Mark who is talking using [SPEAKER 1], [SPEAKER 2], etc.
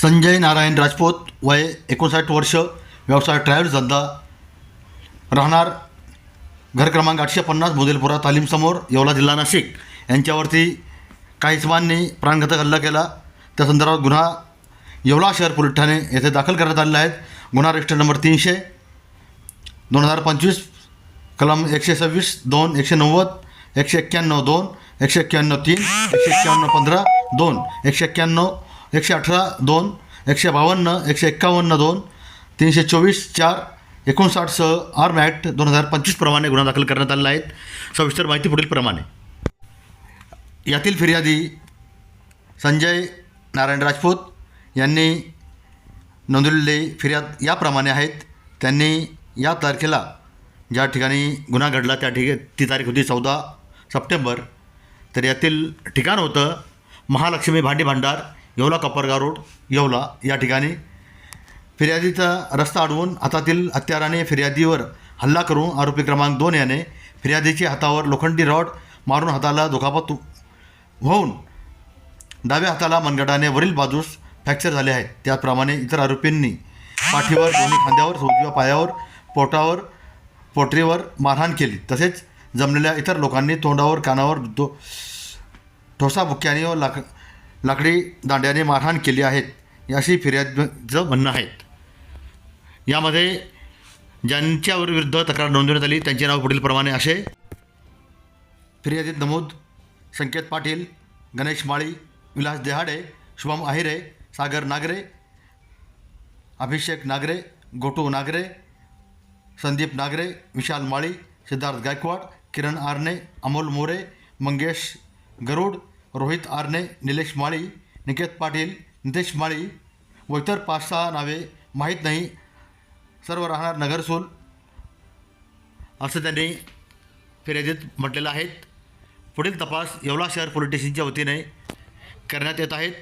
[SPEAKER 1] संजय नारायण राजपूत वय एकोणसाठ वर्ष व्यवसाय ट्रॅव्हल्स धंदा. राहणार घर क्रमांक आठशे पन्नास मुदेलपुरा तालीमसमोर येवला जिल्हा नाशिक. यांच्यावरती काही जवांनी प्राणघातक हल्ला केला. त्या संदर्भात गुन्हा येवला शहर पोलीस ठाणे येथे दाखल करण्यात आलेला आहे. गुन्हा रजिस्टर नंबर तीनशे दोन हजार पंचवीस कलम एकशे सव्वीस दोन एकशे नव्वद एकशे एक्क्याण्णव दोन एकशे एक्क्याण्णव तीन एकशे एक्क्याण्णव पंधरा दोन एकशे एक्क्याण्णव एकशे अठरा दोन. एकशे बावन्न एकशे एक्कावन्न दोन. तीनशे चोवीस चार. एकोणसाठसह आर्म ॲक्ट दोन हजार पंचवीस प्रमाणे गुन्हा दाखल करण्यात आलेला आहे. सविस्तर माहिती पुढील प्रमाणे. यातील फिर्यादी संजय नारायण राजपूत यांनी नोंदवलेली फिर्याद याप्रमाणे आहेत. त्यांनी या तारखेला ज्या ठिकाणी गुन्हा घडला त्या ठिकाणी ती तारीख होती चौदा सप्टेंबर. तर यातील ठिकाण होतं महालक्ष्मी भांडी भांडार येवला कपरगाव रोड येवला या ठिकाणी. फिर्यादीचा रस्ता अडवून हातातील हत्याराने फिर्यादीवर हल्ला करून आरोपी क्रमांक दोन याने फिर्यादीच्या हातावर लोखंडी रॉड मारून हाताला दुखापत होऊन डाव्या हाताला मनगटाने वरील बाजूस फ्रॅक्चर झाले आहेत त्याचप्रमाणे इतर आरोपींनी पाठीवर दोन्ही खांद्यावर उजव्या पायावर पोटावर पोटरीवर मारहाण केली. तसेच जमलेल्या इतर लोकांनी तोंडावर कानावर दो ठोसाबुक्क्याने व लाक लाकडी दांड्याने मारहाण केली आहेत अशी फिर्यादचं म्हणणं आहे. यामध्ये ज्यांच्यावर विरुद्ध तक्रार नोंदवण्यात आली त्यांचे नाव पुढीलप्रमाणे असे. फिर्यादीत नमूद संकेत पाटील गणेश माळी विलास देहाडे शुभम आहिरे सागर नागरे अभिषेक नागरे गोटू नागरे संदीप नागरे विशाल माळी सिद्धार्थ गायकवाड किरण आरणे अमोल मोरे मंगेश गरुड रोहित आरणे निलेश माळी निकेत पाटील नितेश माळी व इतर पाच सहा नावे माहीत नाही. सर्व राहणार नगरसूल. असं त्यांनी फिर्यादीत म्हटलेलं आहेत पुढील तपास येवला शहर पोलीस स्टेशनच्या वतीने करण्यात येत आहेत.